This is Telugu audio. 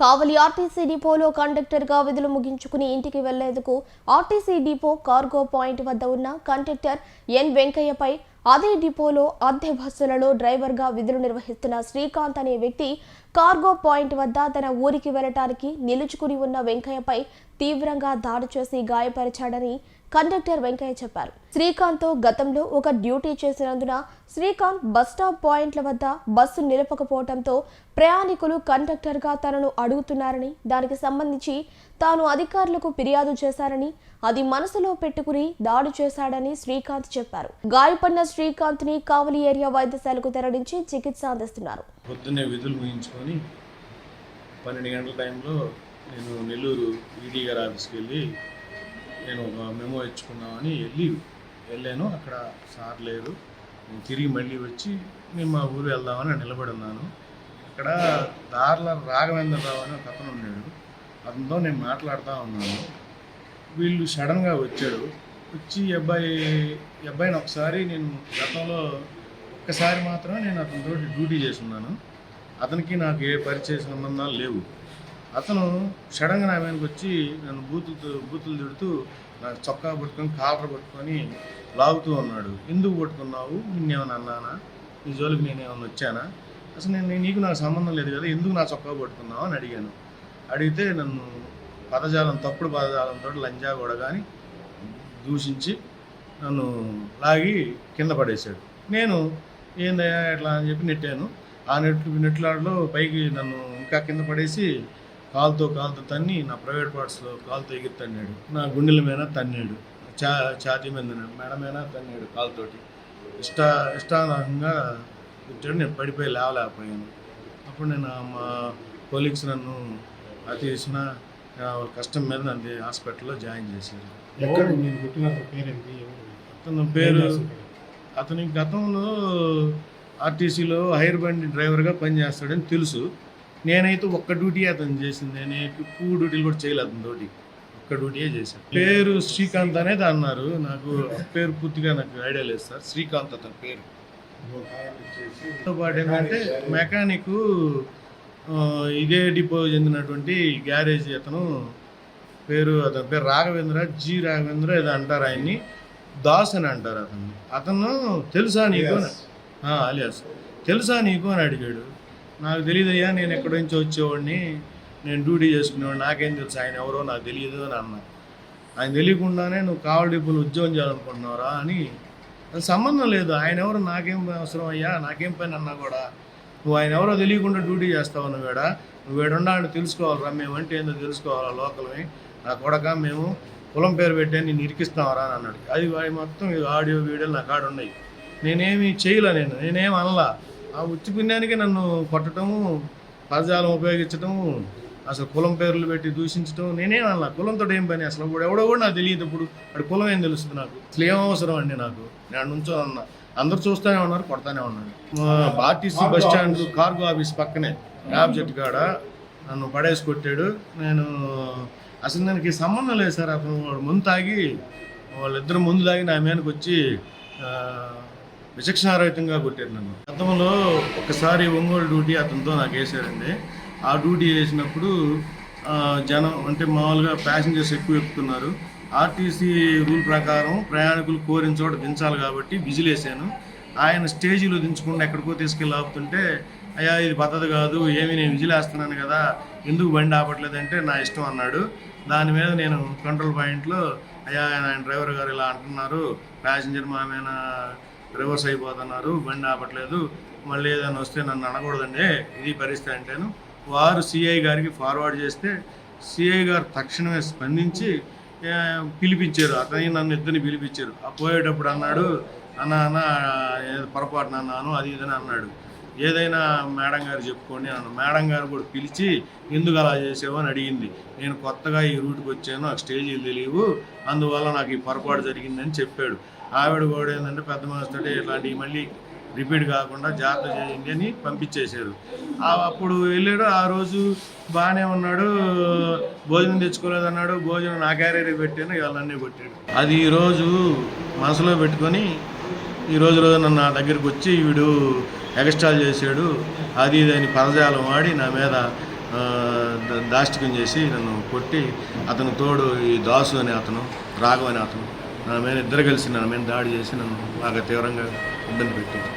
కావలి ఆర్టీసీ డిపోలో కండక్టర్గా విధులు ముగించుకుని ఇంటికి వెళ్ళేందుకు ఆర్టీసీ డిపో కార్గో పాయింట్ వద్ద ఉన్న కండక్టర్ ఎన్ వెంకయ్యపై అదే డిపోలో అద్దె బస్సులలో డ్రైవర్గా విధులు నిర్వహిస్తున్న శ్రీకాంత్ అనే వ్యక్తి కార్గో పాయింట్ వద్ద తన ఊరికి వెళ్ళటానికి నిలుచుకుని ఉన్న వెంకయ్యపై తీవ్రంగా దాడి చేసి గాయపరిచాడని కండక్టర్ వెంకయ్య చెప్పారు. శ్రీకాంత్తో గతంలో ఒక డ్యూటీ చేసినందున శ్రీకాంత్ బస్టాప్ పాయింట్ల వద్ద బస్సు నిలపకపోవడంతో ప్రయాణికులు కండక్టర్గా తనను అడుగుతున్నారని దానికి సంబంధించి తాను అధికారులకు ఫిర్యాదు చేశారని అది మనసులో పెట్టుకుని దాడి చేశాడని శ్రీకాంత్ చెప్పారు. గాయపడిన శ్రీకాంత్ని కావలి ఏరియా వైద్యశాలకు తరలించి చికిత్స అందిస్తున్నారు. పొద్దున్నే విధులు ముగించుకొని పన్నెండు గంటల టైంలో నేను నెల్లూరు ఈడీ గారి ఆఫీస్కి వెళ్ళి నేను ఒక మెమో ఇచ్చుకున్నామని వెళ్ళి వెళ్ళాను. అక్కడ సార్ లేరు. నేను తిరిగి మళ్ళీ వచ్చి నేను మా ఊరు వెళ్దామని నిలబడి ఉన్నాను. అక్కడ దారిలో రాఘవేంద్రరావు అని ఒక అతను ఉన్నాడు. అతనితో నేను మాట్లాడుతూ ఉన్నాను. వీళ్ళు సడన్గా వచ్చాడు వచ్చి అబ్బాయి అబ్బాయిని ఒకసారి నేను గతంలో ఒక్కసారి మాత్రమే నేను అతనితో డ్యూటీ చేస్తున్నాను. అతనికి నాకు ఏ పరిచయ సంబంధాలు లేవు. అతను సడన్గా నా మీదకి వచ్చి నన్ను బూతులతో బూతులు తిడుతూ నాకు చొక్కా పట్టుకొని కాలర్ పట్టుకొని లాగుతూ ఉన్నాడు. ఎందుకు పట్టుకున్నావు? నిన్నేమైనా అన్నానా? నీ జోలికి నేనేమైనా వచ్చానా? అసలు నేను నీకు నాకు సంబంధం లేదు కదా ఎందుకు నా చొక్కా పట్టుకున్నావు? అని అడిగాను. అడిగితే నన్ను పదజాలం తప్పుడు పదజాలంతో లంజా కూడా కానీ దూషించి నన్ను లాగి కింద పడేశాడు. నేను ఏందయ్యా ఎట్లా అని చెప్పి నెట్టాను. ఆ నెట్లు నెట్లాడలో పైకి నన్ను ఇంకా కింద పడేసి కాలుతో కాలుతో తన్ని నా ప్రైవేట్ పార్ట్స్లో కాలుతో ఎగిరి తన్నాడు. నా గుండెల మీద తన్నాడు. చా ఛాతీ మీద మెడ మీద తన్నాడు కాలుతోటి. ఇష్ట ఇష్టానంగా కూర్చొని నేను పడిపోయి లేవలేకపోయాను. అప్పుడు నేను మా కొలీగ్స్ నన్ను అతి ఇచ్చిన కష్టం మీద నన్ను హాస్పిటల్లో జాయిన్ చేశారు. ఎక్కడ నేను పుట్టిన అతని పేరేంటి? ఎవరు? అతను పేరు అతని గతంలో ఆర్టీసీలో హైర్ బండి డ్రైవర్గా పనిచేస్తాడని తెలుసు. నేనైతే ఒక్క డ్యూటీ అతను చేసింది. నేను ఎక్కువ డ్యూటీలు కూడా చేయలేదు అతని తోటి. ఒక్క డ్యూటీయే చేశాను. పేరు శ్రీకాంత్ అనేది అన్నారు. నాకు పేరు పూర్తిగా నాకు ఐడియా లేదు సార్. శ్రీకాంత్ అతని పేరు. తో పాటు ఏంటంటే మెకానిక్ ఇదే డిపో చెందినటువంటి గ్యారేజ్ అతను పేరు అతని పేరు రాఘవేంద్ర జి రాఘవేంద్ర ఏదో అంటారు ఆయన్ని. దాస్ అని అంటారు అతను అతను తెలుసా నీకు అలియాస్ తెలుసా నీకు అని అడిగాడు. నాకు తెలియదయ్యా నేను ఎక్కడి నుంచి వచ్చేవాడిని. నేను డ్యూటీ చేసుకునేవాడిని. నాకేం తెలుసు ఆయన ఎవరో నాకు తెలియదు అని అన్నా. ఆయన తెలియకుండానే నువ్వు కావలి డిపోలో ఉద్యోగం చేయాలనుకుంటున్నావురా అని. సంబంధం లేదు. ఆయన ఎవరు? నాకేం అవసరం అయ్యా? నాకేం పని అన్నా కూడా. నువ్వు ఆయన ఎవరో తెలియకుండా డ్యూటీ చేస్తావు నువ్వు వేడ నువ్వు వేడుండా తెలుసుకోవాలరా. మేమంటే ఏందో తెలుసుకోవాలా లోకల్ని. నా కొడక మేము కులం పేరు పెట్టే నేను ఇరికిస్తావరా అని అన్నాడు. అది వాడి మొత్తం ఆడియో వీడియోలు నా కాడ ఉన్నాయి. నేనేమి చేయలే నేను? నేనేం అనలా? ఆ ఉచ్చి పుణ్యానికి నన్ను కొట్టడము పదజాలం ఉపయోగించడము అసలు కులం పేర్లు పెట్టి దూషించడం నేనేం అనలా. కులంతో ఏం పని? అసలు ఇప్పుడు ఎవడో కూడా నాకు తెలియదు ఇప్పుడు. అక్కడ కులం ఏం తెలుస్తుంది నాకు? అసలు ఏం అవసరం అండి నాకు? నేను నుంచో అన్నా. అందరు చూస్తూనే ఉన్నారు కొడతానే ఉన్నాడు మా RTC bus stand cargo office పక్కనే యాప్ జెట్ కాడ నన్ను పడేసి కొట్టాడు. నేను అసలు దానికి సంబంధం లేదు సార్. అతను వాడు ముందు తాగి వాళ్ళిద్దరు ముందు తాగి నా మీదకి వచ్చి విచక్షణారహితంగా కొట్టారు నన్ను. గతంలో ఒకసారి ఒంగోలు డ్యూటీ అతనితో నాకు వేసారండి ఆ డ్యూటీ వేసినప్పుడు జనం అంటే మామూలుగా ప్యాసింజర్స్ ఎక్కువ ఎక్కుతున్నారు. ఆర్టీసీ రూల్ ప్రకారం ప్రయాణికులు కోరిన చోట దించాలి కాబట్టి విజిల్ వేసాను. ఆయన స్టేజీలో దించకుండా ఎక్కడికో తీసుకెళ్ళి ఆపుతుంటే అయ్యా ఇది పద్ధతి కాదు ఏమి నేను విజిలేస్తున్నాను కదా ఎందుకు బండి ఆపట్లేదంటే నా ఇష్టం అన్నాడు. దాని మీద నేను కంట్రోల్ పాయింట్లో అయ్యా ఆయన డ్రైవర్ గారు ఇలా అంటున్నారు ప్యాసింజర్ మా మీద రివర్స్ అయిపోతున్నారు బండి ఆపట్లేదు మళ్ళీ ఏదైనా వస్తే నన్ను అనకూడదండి ఇది పరిస్థితి అంటేను. వారు సిఐ గారికి ఫార్వర్డ్ చేస్తే సిఐ గారు తక్షణమే స్పందించి పిలిపించారు. అతని నన్ను ఇద్దరిని పిలిపించారు. ఆ పోయేటప్పుడు అన్నాడు అన్న అన్న ఏదో పొరపాటున అన్నాను అది ఇదని అన్నాడు. ఏదైనా మేడం గారు చెప్పుకోండి అన్నాను మేడం గారు కూడా పిలిచి ఎందుకు అలా చేసావు? అని అడిగింది. నేను కొత్తగా ఈ రూట్కి వచ్చాను నాకు స్టేజీలు తెలియవు అందువల్ల నాకు ఈ పొరపాటు జరిగిందని చెప్పాడు. ఆవిడ కూడా ఏంటంటే పెద్ద మనసుతో ఇట్లాంటివి మళ్ళీ రిపీట్ కాకుండా జాగ్రత్త చేయండి అని పంపించేశారు. అప్పుడు వెళ్ళాడు ఆ రోజు బాగానే ఉన్నాడు భోజనం తెచ్చుకోలేదు అన్నాడు భోజనం నా క్యారియర్ పెట్టాను ఇవాళన్నీ కొట్టాడు. అది ఈరోజు మనసులో పెట్టుకొని ఈ రోజు రోజు నన్ను నా దగ్గరికి వచ్చి వీడు ఎగస్ట్రాల్ చేశాడు అది ఇది పదజాలం వాడి నా మీద దాష్టికం చేసి నన్ను కొట్టి అతను తోడు ఈ దాసు అనే అతను రాఘవ అనే అతను నా మీద ఇద్దరు కలిసి నా మీద దాడి చేసి నన్ను బాగా తీవ్రంగా ఇబ్బంది పెట్టింది